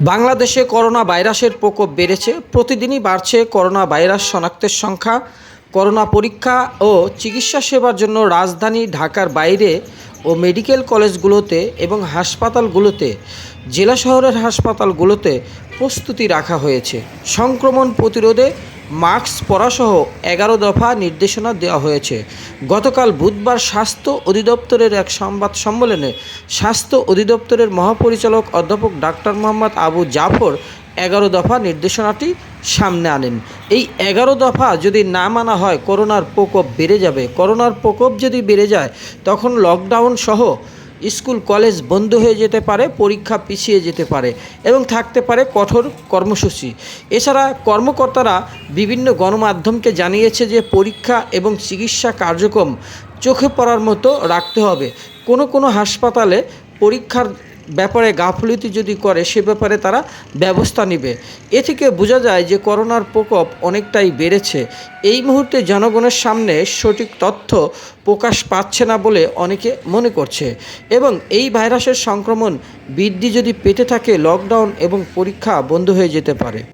বাংলাদেশে করোনা ভাইরাসের প্রকোপ বেড়েছে। প্রতিদিনই বাড়ছে করোনা ভাইরাস শনাক্তের সংখ্যা, করোনা পরীক্ষা ও চিকিৎসা সেবার জন্য রাজধানী ঢাকার বাইরে ও মেডিকেল কলেজগুলোতে এবং হাসপাতালগুলোতে, জেলা শহরের হাসপাতালগুলোতে প্রস্তুতি রাখা হয়েছে। সংক্রমণ প্রতিরোধে মাস্ক পরাসহ এগারো দফা নির্দেশনা দেওয়া হয়েছে। গতকাল বুধবার স্বাস্থ্য অধিদপ্তরের এক সংবাদ সম্মেলনে স্বাস্থ্য অধিদপ্তরের মহাপরিচালক অধ্যাপক ডাক্তার মোহাম্মদ আবু জাফর এগারো দফা নির্দেশনাটি সামনে আনেন। এই এগারো দফা যদি না মানা হয়, করোনার প্রকোপ বেড়ে যাবে। করোনার প্রকোপ যদি বেড়ে যায়, তখন লকডাউন সহ স্কুল, কলেজ বন্ধ হয়ে যেতে পারে, পরীক্ষা পিছিয়ে যেতে পারে এবং থাকতে পারে কঠোর কর্মসূচি। এছাড়া কর্মকর্তারা বিভিন্ন গণমাধ্যমকে জানিয়েছে যে পরীক্ষা এবং চিকিৎসা কার্যক্রম চোখে পড়ার মতো রাখতে হবে। কোনো কোনো হাসপাতালে পরীক্ষার ব্যাপারে গাফলতি যদি করে, সে ব্যাপারে তারা ব্যবস্থা নেবে। এ থেকে বোঝা যায় যে করোনার প্রকোপ অনেকটাই বেড়েছে। এই মুহূর্তে জনগণের সামনে সঠিক তথ্য প্রকাশ পাচ্ছে না বলে অনেকে মনে করছে। এবং এই ভাইরাসের সংক্রমণ বৃদ্ধি যদি পেতে থাকে, লকডাউন এবং পরীক্ষা বন্ধ হয়ে যেতে পারে।